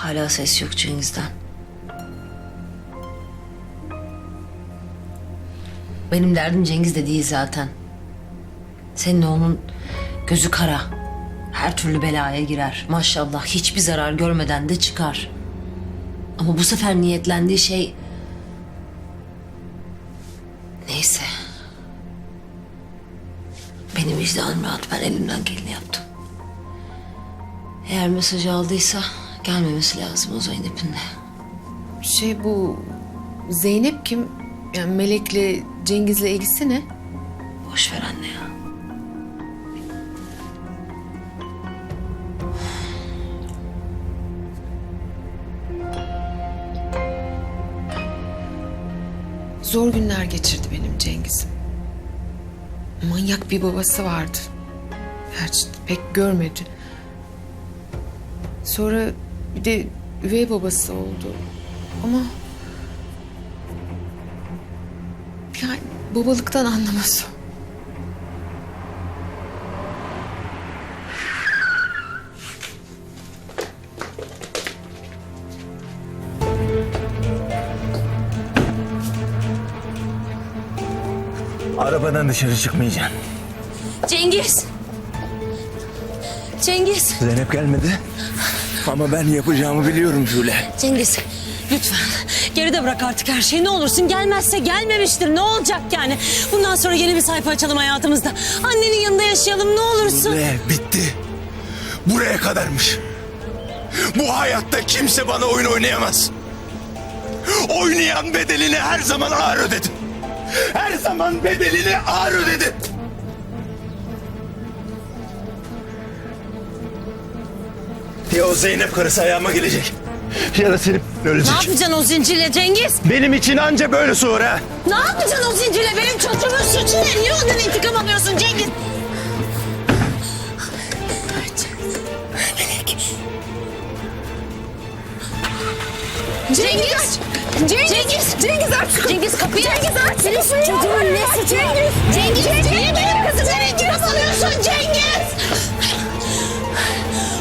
Hala ses yok Cengiz'den. Benim derdim Cengiz de değil zaten. Senin oğlun gözü kara. Her türlü belaya girer. Maşallah hiçbir zarar görmeden de çıkar. Ama bu sefer niyetlendiği şey... Neyse. Benim vicdanım rahat. Ben elimden geleni yaptım. Eğer mesajı aldıysa gelmemesi lazım o Zeynep'in de. Şey bu Zeynep kim? Yani Melek'le Cengiz'le ilgisi ne? Boş ver anne ya. Zor günler geçirdi benim Cengiz'im. Manyak bir babası vardı. Gerçi pek görmedi. Sonra bir de üvey babası oldu. Ama... Yani babalıktan anlamaz o. Arabadan dışarı çıkmayacaksın. Cengiz! Cengiz! Zeynep gelmedi. Ama ben yapacağımı biliyorum Şule. Cengiz lütfen geride bırak artık her şeyi ne olursun gelmezse gelmemiştir ne olacak yani bundan sonra yeni bir sayfa açalım hayatımızda annenin yanında yaşayalım ne olursun Ne bitti. Buraya kadarmış. Bu hayatta kimse bana oyun oynayamaz. Oynayan bedelini her zaman ağır ödedim. Her zaman bedelini ağır ödedim. Ya o Zeynep karısı ayağıma gelecek. Ya da Selim ne ölecek. yapacaksın o zincirle Cengiz Benim için anca böyle ha. ne yapacaksın o zincirle benim çocuğumun suçu ne niye ondan intikam alıyorsun Cengiz Cengiz! Cengiz! Cengiz! Cengiz aç! Cengiz kapıyı Cengiz aç! Senin çocuğun ne suçu? Cengiz! Cengiz! Cengiz! Niye benim kızımdan intikam alıyorsun Cengiz?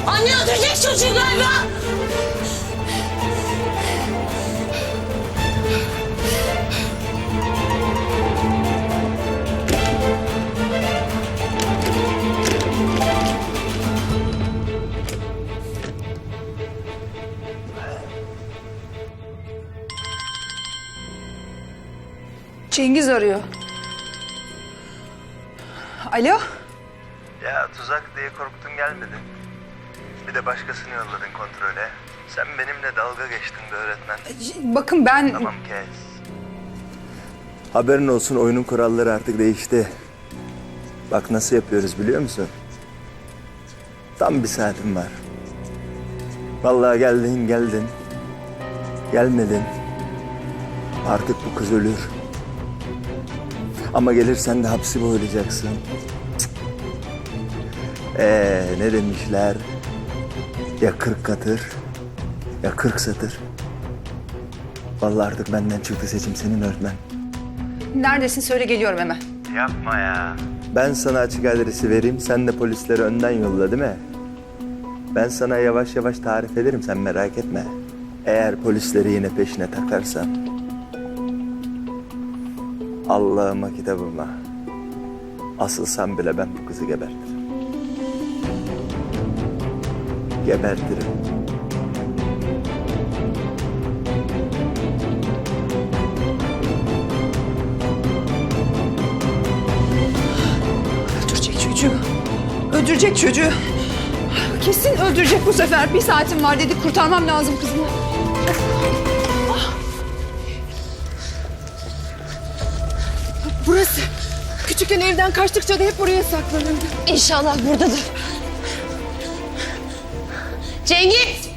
Anne öldürecek çocuğu galiba. Cengiz arıyor. Alo? Ya tuzak diye korktun gelmedin. Bir de başkasını yolladın kontrole. Sen benimle dalga geçtin be öğretmen. Bakın ben... Tamam kes. Haberin olsun oyunun kuralları artık değişti. Bak nasıl yapıyoruz biliyor musun? Tam bir saatim var. Vallahi geldin geldin. Gelmedin. Artık bu kız ölür. Ama gelirsen de hapsi boylayacaksın. Ee, ne demişler? Ya kırk katır ya kırk satır. Vallahi artık benden çıktı seçim senin öğretmen. Neredesin söyle geliyorum hemen. Yapma ya. Ben sana açık adresi vereyim, sen de polisleri önden yolla değil mi? Ben sana yavaş yavaş tarif ederim, sen merak etme. Eğer polisleri yine peşine takarsan... Allah'ıma kitabıma... Asılsam bile ben bu kızı gebertirim. Gebertirim. Öldürecek çocuğu. Öldürecek çocuğu. Kesin öldürecek bu sefer. Bir saatim var dedi. Kurtarmam lazım kızımı. Burası. Küçükken evden kaçtıkça da hep buraya saklanırdı. İnşallah buradadır. Cengiz!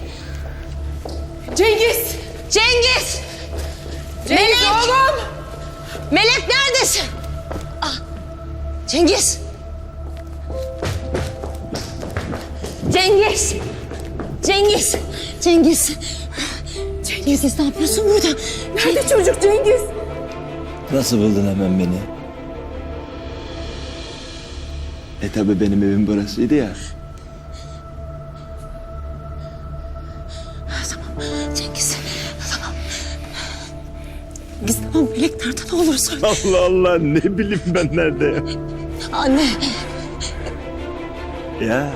Cengiz! Cengiz! Cengiz Melek! oğlum! Melek neredesin? Ah, Cengiz! Cengiz! Cengiz! Cengiz! Cengiz ne yapıyorsun burada? Nerede çocuk Cengiz? Nasıl buldun hemen beni? E tabi benim evim burasıydı ya. Tamam Melek nerede ne olur söyle. Allah Allah ne bileyim ben nerede ya. Anne. Ya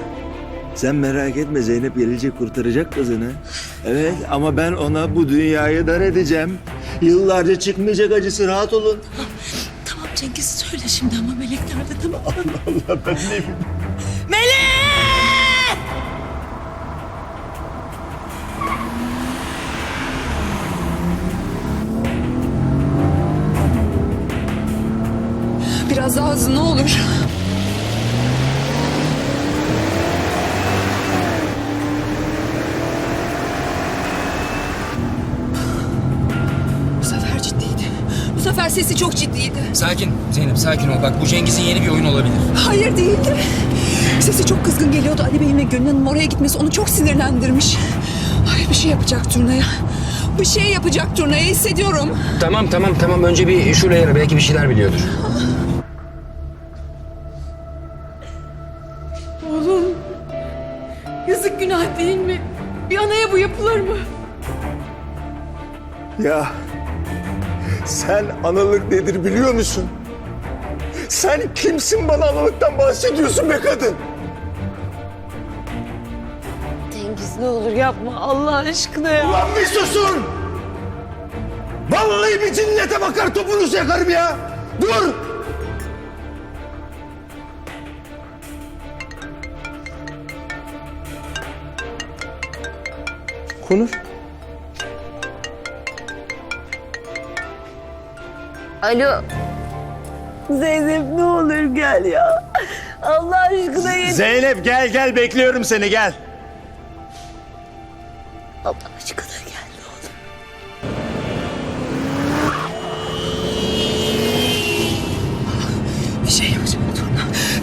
sen merak etme Zeynep gelecek kurtaracak kızını. Evet ama ben ona bu dünyayı dar edeceğim. Yıllarca çıkmayacak acısı rahat olun. Tamam Cengiz söyle şimdi ama Melek nerede tamam. Allah ben ne bileyim. Melek! Biraz daha hızlı ne olur. Bu sefer ciddiydi. Bu sefer sesi çok ciddiydi. Sakin Zeynep sakin ol. Bak bu Cengiz'in yeni bir oyun olabilir. Hayır değildi. Sesi çok kızgın geliyordu. Ali Bey'in ve Gönül Hanım'ın oraya gitmesi onu çok sinirlendirmiş. Ay bir şey yapacak turnaya. Bir şey yapacak turnaya hissediyorum. Tamam tamam tamam önce bir şuraya ara belki bir şeyler biliyordur. Yazık günah değil mi? Bir anaya bu yapılır mı? Ya sen analık nedir biliyor musun? Sen kimsin bana analıktan bahsediyorsun be kadın? Cengiz ne olur yapma Allah aşkına ya. Ulan bir susun! Vallahi bir cinnete bakar topunuzu yakarım ya! Dur! Konuş. Alo. Zeynep ne olur gel ya. Allah aşkına yetiş. Zeynep gel gel bekliyorum seni gel. Allah aşkına gel ne olur. Bir şey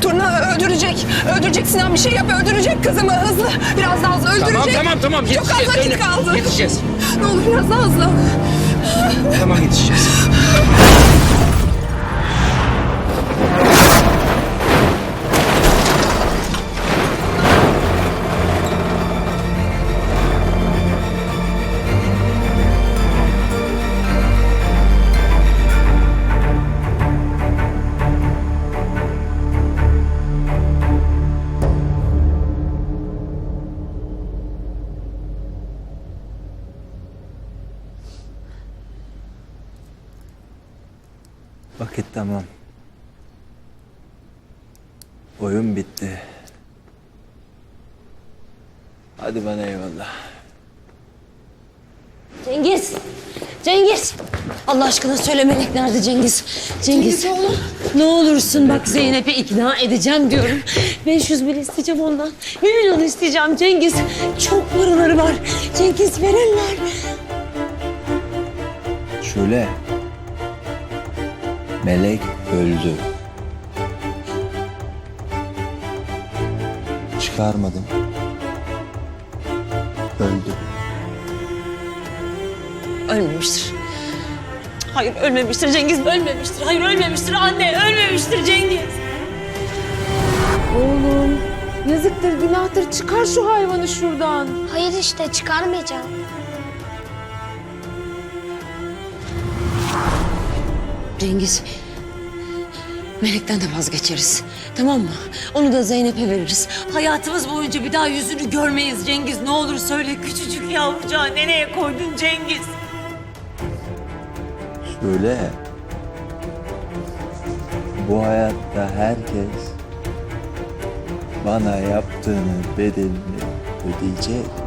Turna. Öldürecek. Öldürecek Sinan bir şey yap. Öldürecek kızımı hızlı. Biraz daha hızlı öldürecek. Tamam tamam tamam Çok az vakit Zeynep. kaldı. Yetişeceğiz. Ne olur biraz daha hızlı. Tamam yetişeceğiz. Hadi bana eyvallah. Cengiz! Cengiz! Allah aşkına söyle Melek nerede Cengiz? Cengiz. Ne olursun bak Zeynep'i ikna edeceğim diyorum. 500 bin isteyeceğim ondan. 1 milyon isteyeceğim Cengiz. Çok paraları var. Cengiz verirler. Şule. Melek öldü. Çıkarmadım. Ölmemiştir. Hayır ölmemiştir Cengiz ölmemiştir. Hayır ölmemiştir anne ölmemiştir Cengiz. Oğlum yazıktır günahtır çıkar şu hayvanı şuradan. Hayır işte çıkarmayacağım. Cengiz. Melek'ten de vazgeçeriz. Tamam mı? Onu da Zeynep'e veririz. Hayatımız boyunca bir daha yüzünü görmeyiz Cengiz. Ne olur söyle küçücük yavrucağı nereye koydun Cengiz? Şule. Bu hayatta herkes bana yaptığının bedelini ödeyecek.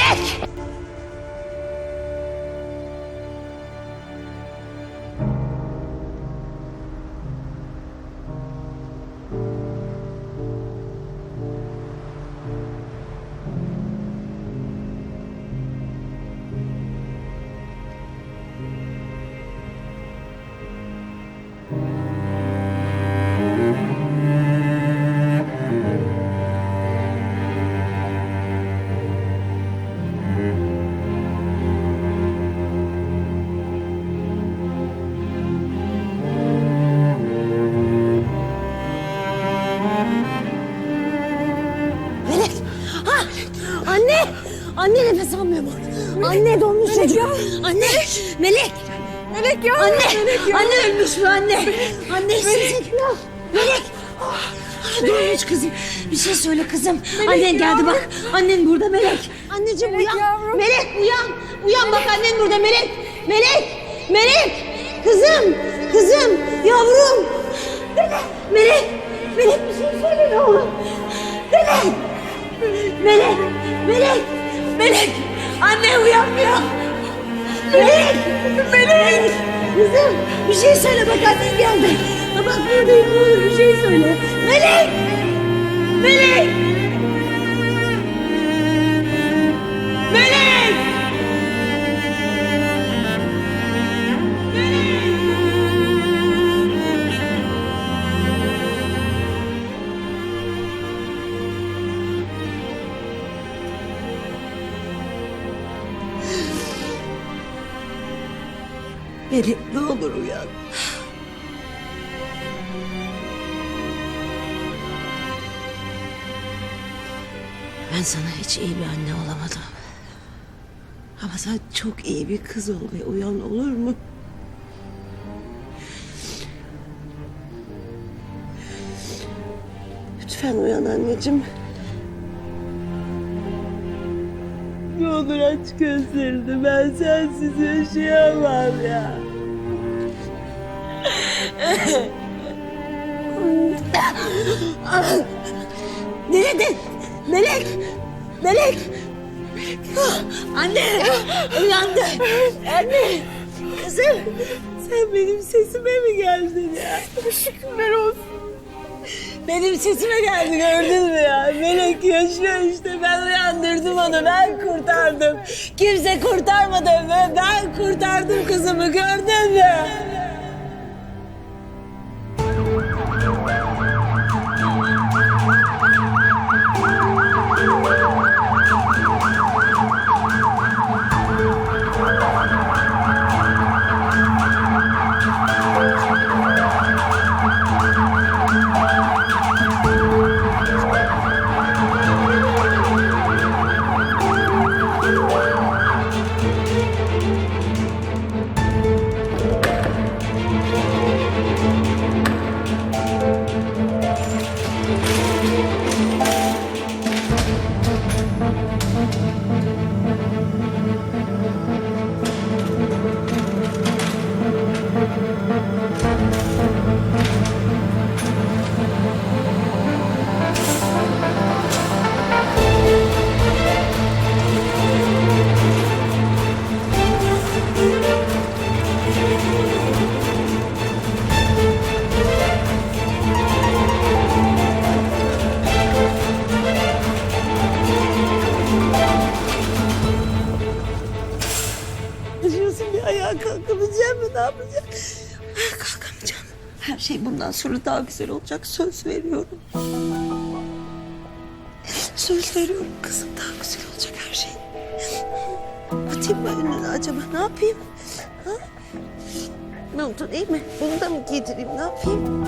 Melek! Anne nefes almıyor mu? Anne donmuş çocuk. Anne. Melek. Melek ya. Anne. Anne ölmüş mü anne? Anne işsizlik ya. Melek. Donmuş kızım. Bir şey söyle kızım. annen geldi bak. Annen burada Melek. Anneciğim uyan. Melek uyan. Uyan bak annen burada Melek. Melek. Melek. Kızım. Kızım. Yavrum. Melek. Melek. Melek bir şey söyle ne olur. Melek. Melek. Melek. Melek. Anne uyanmıyor. Melek. Melek. Kızım bir şey söyle bak annen geldi. Bak buradayım ne bir şey söyle. Melek. Melek. Sana hiç iyi bir anne olamadım. Ama sen çok iyi bir kız ol ve uyan olur mu? Lütfen uyan anneciğim. Ne olur aç gözlerini. Ben sensiz yaşayamam ya. Nerede? Melek! Melek! Anne! Uyandı! Anne! Kızım! Sen benim sesime mi geldin ya? Şükürler olsun. Benim sesime geldi gördün mü ya? Melek yaşıyor işte ben uyandırdım onu ben kurtardım. Kimse kurtarmadı ben kurtardım kızımı gördün mü? Her şey bundan sonra daha güzel olacak. Söz veriyorum. Söz veriyorum kızım. Daha güzel olacak her şey. Atayım mı önüne acaba? Ne yapayım? Ha? Ne oldu değil mi? Bunu da mı giydireyim? Ne yapayım?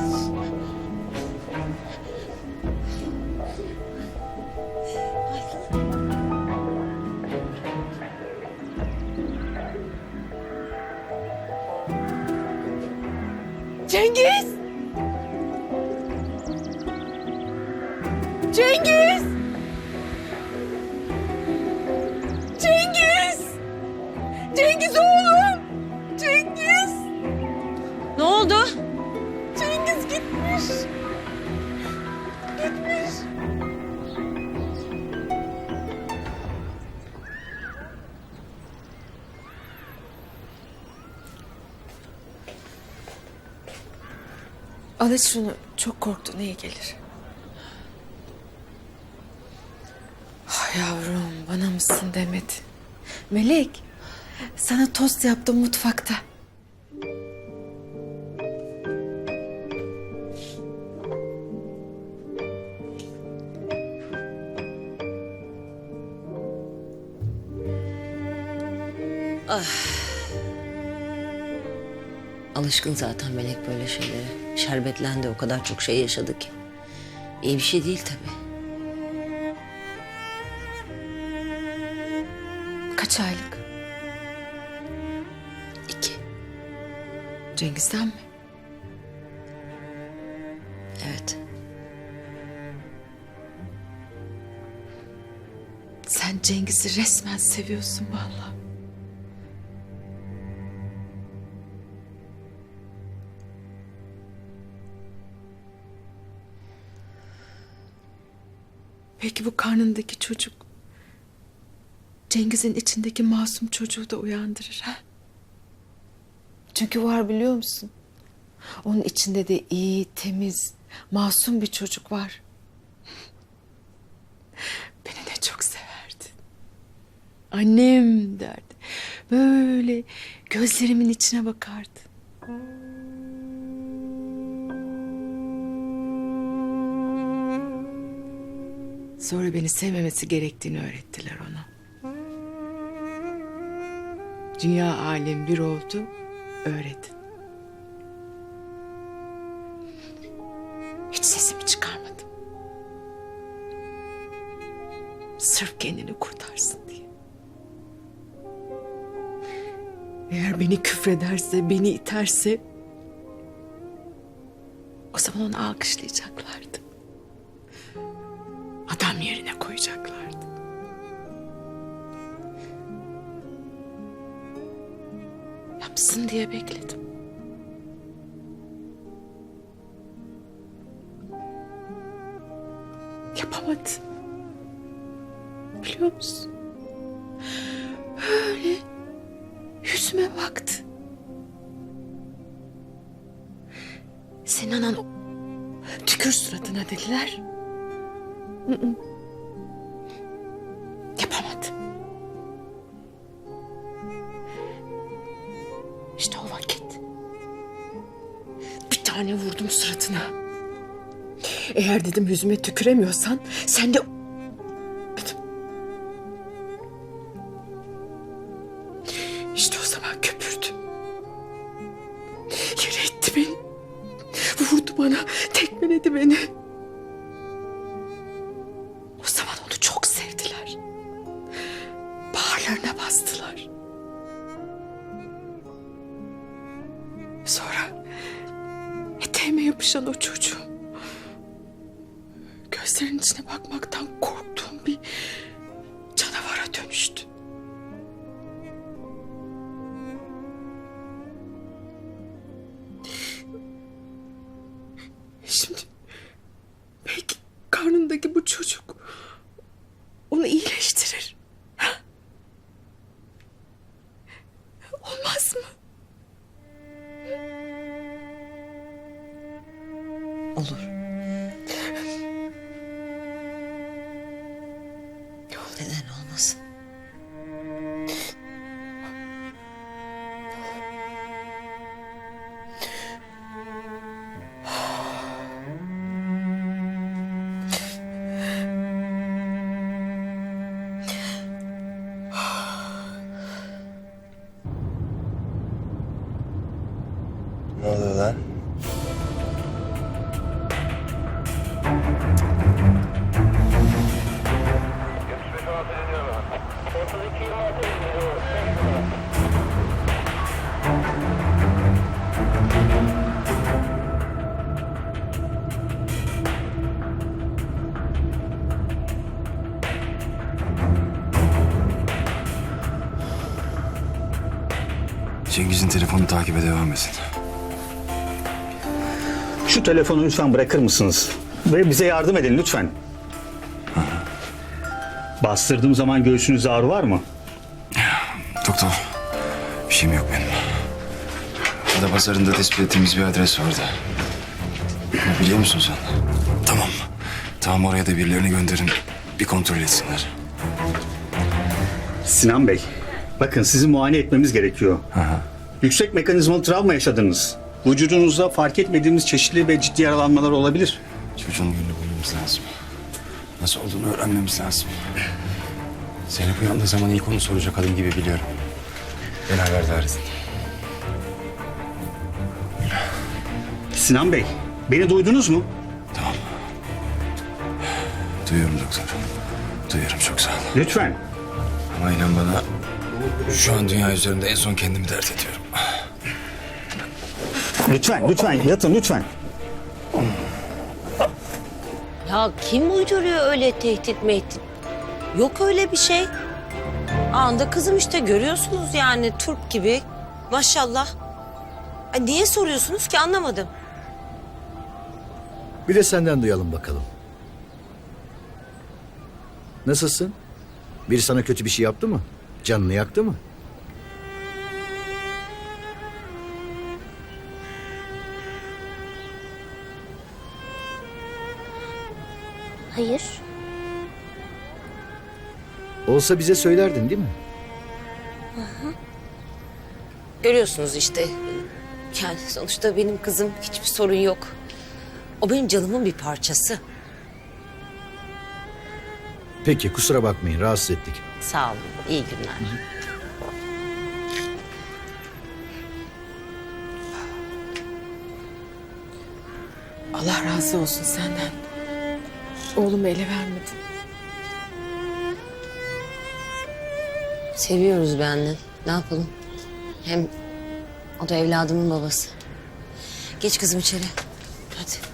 Cengiz! Al iç şunu. Çok korktun iyi gelir. Ah yavrum bana mısın Demet? Melek sana tost yaptım mutfakta. Alışkın zaten Melek böyle şeylere. Şerbetlendi o kadar çok şey yaşadı ki. İyi bir şey değil tabii. Kaç aylık? İki. Cengiz'den mi? Evet. Sen Cengiz'i resmen seviyorsun vallahi. Peki bu karnındaki çocuk Cengiz'in içindeki masum çocuğu da uyandırır ha? Çünkü var biliyor musun? Onun içinde de iyi, temiz, masum bir çocuk var. Beni ne çok severdi. Annem derdi. Böyle gözlerimin içine bakardı. Sonra beni sevmemesi gerektiğini öğrettiler ona. Dünya alem bir oldu, öğretin. Hiç sesimi çıkarmadım. Sırf kendini kurtarsın diye. Eğer beni küfrederse, beni iterse... ...o zaman onu alkışlayacaklardı. Yüzüme baktı. Senin anan tükür suratına dediler. Hı hı. Yapamadı. İşte o vakit. Bir tane vurdum suratına. Eğer dedim yüzüme tüküremiyorsan sen de bastılar. Sonra eteğime yapışan o çocuğu. Gözlerinin içine bakmaktan korktuğum bir canavara dönüştü. Cengiz'in telefonunu takibe devam edin. Şu telefonu lütfen bırakır mısınız? Ve bize yardım edin lütfen. Bastırdığım zaman göğsünüzde ağrı var mı? Doktor, bir şeyim yok benim. Ada pazarında tespit ettiğimiz bir adres vardı. Biliyor musun sen? Tamam. Tamam oraya da birilerini gönderin. Bir kontrol etsinler. Sinan Bey, bakın sizi muayene etmemiz gerekiyor. Yüksek mekanizmalı travma yaşadınız. Vücudunuzda fark etmediğimiz çeşitli ve ciddi yaralanmalar olabilir. Çocuğun gününü bulmamız lazım. Nasıl olduğunu öğrenmemiz lazım. Zeynep uyandığı zaman ilk onu soracak kadın gibi biliyorum. Beni haberdar edin. Sinan Bey, beni duydunuz mu? Tamam. Duyuyorum doktor. Duyuyorum çok sağ ol. Lütfen. Ama inan bana Şu an dünya üzerinde en son kendimi dert ediyorum. Lütfen, lütfen yatın lütfen. Ya kim uyduruyor öyle tehdit mehdit? Yok öyle bir şey. Anda kızım işte görüyorsunuz yani turp gibi. Maşallah. Ay niye soruyorsunuz ki anlamadım. Bir de senden duyalım bakalım. Nasılsın? Biri sana kötü bir şey yaptı mı? Canını yaktı mı? Hayır. Olsa bize söylerdin değil mi? Görüyorsunuz işte. Yani sonuçta benim kızım hiçbir sorun yok. O benim canımın bir parçası. Peki kusura bakmayın rahatsız ettik. Sağ olun. İyi günler. Allah razı olsun senden. Oğlumu ele vermedin. Seviyoruz be annen. Ne yapalım? Hem o da evladımın babası. Geç kızım içeri. Hadi.